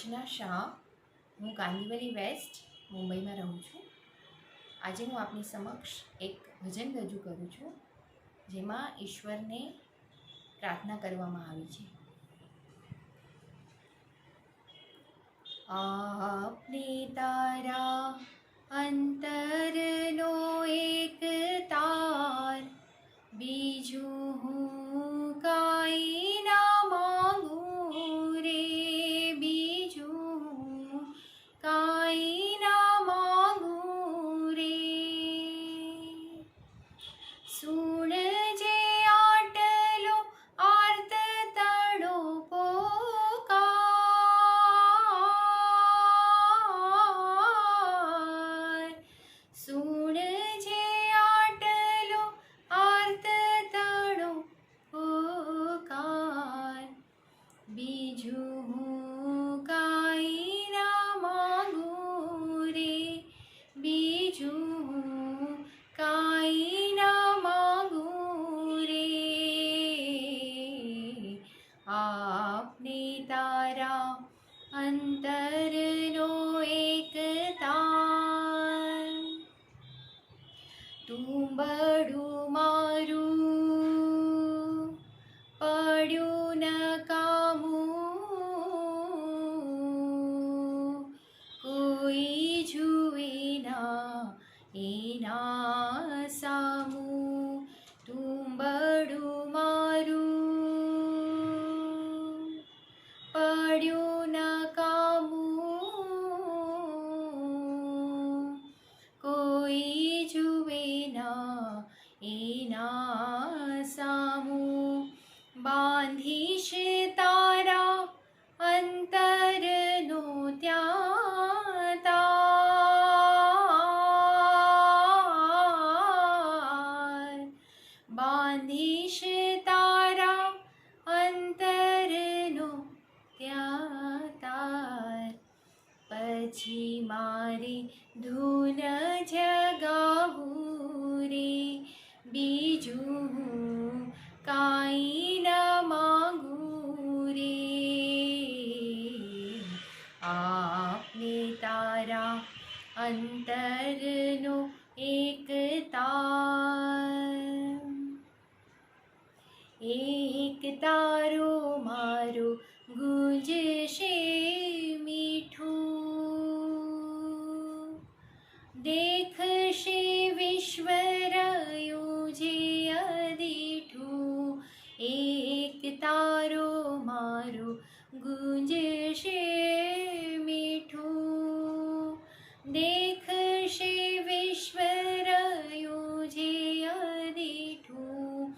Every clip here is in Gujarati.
અર્ચના શાહ, હું કાંદીવલી વેસ્ટ, મુંબઈમાં રહું છું. આજે હું આપની સમક્ષ એક ભજન રજૂ કરું છું, જેમાં ઈશ્વરને પ્રાર્થના કરવામાં આવી છે. આપને તારા અંતરનો એક કાંઈ અંતરનો એક તાર તુંબડું મારું, પડ્યું ન કામું. કોઈ જુએ ના એના સામું. તુંબડું મારું, પડ્યું ન પછી મારે ધૂન જગાવું રે. બીજું હું કાંઈ ન રે. આપને તારા અંતરનો એક તાર એક તારો મારો ગુંજશે તારો મારો ગુંજશે મીઠું. દેખશે વિશ્વરયું જે અદીઠું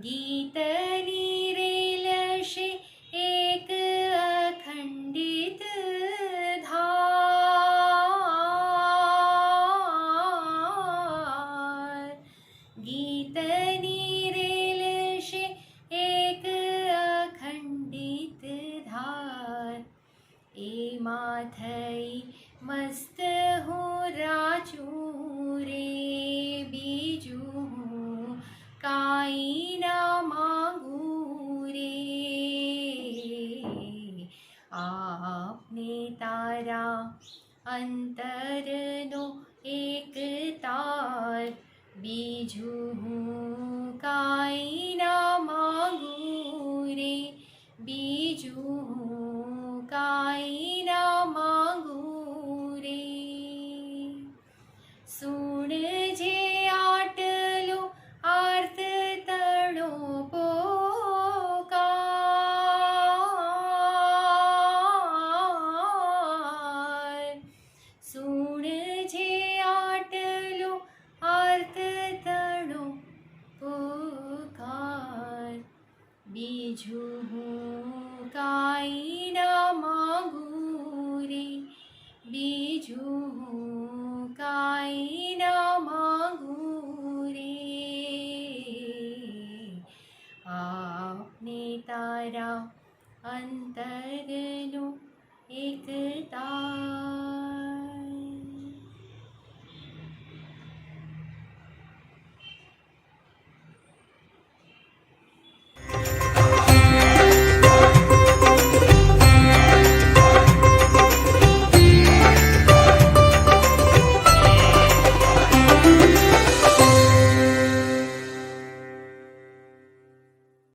ગીતની એમાં થઈ મસ્ત હું રાજું રે, બીજું હું કાંઈ ના માગું રે. આપને તારા અંતરનો એક તાર, બીજું હું કાંઈ ના માગું રે, બીજું હું કાંઈ नीतारा एकता।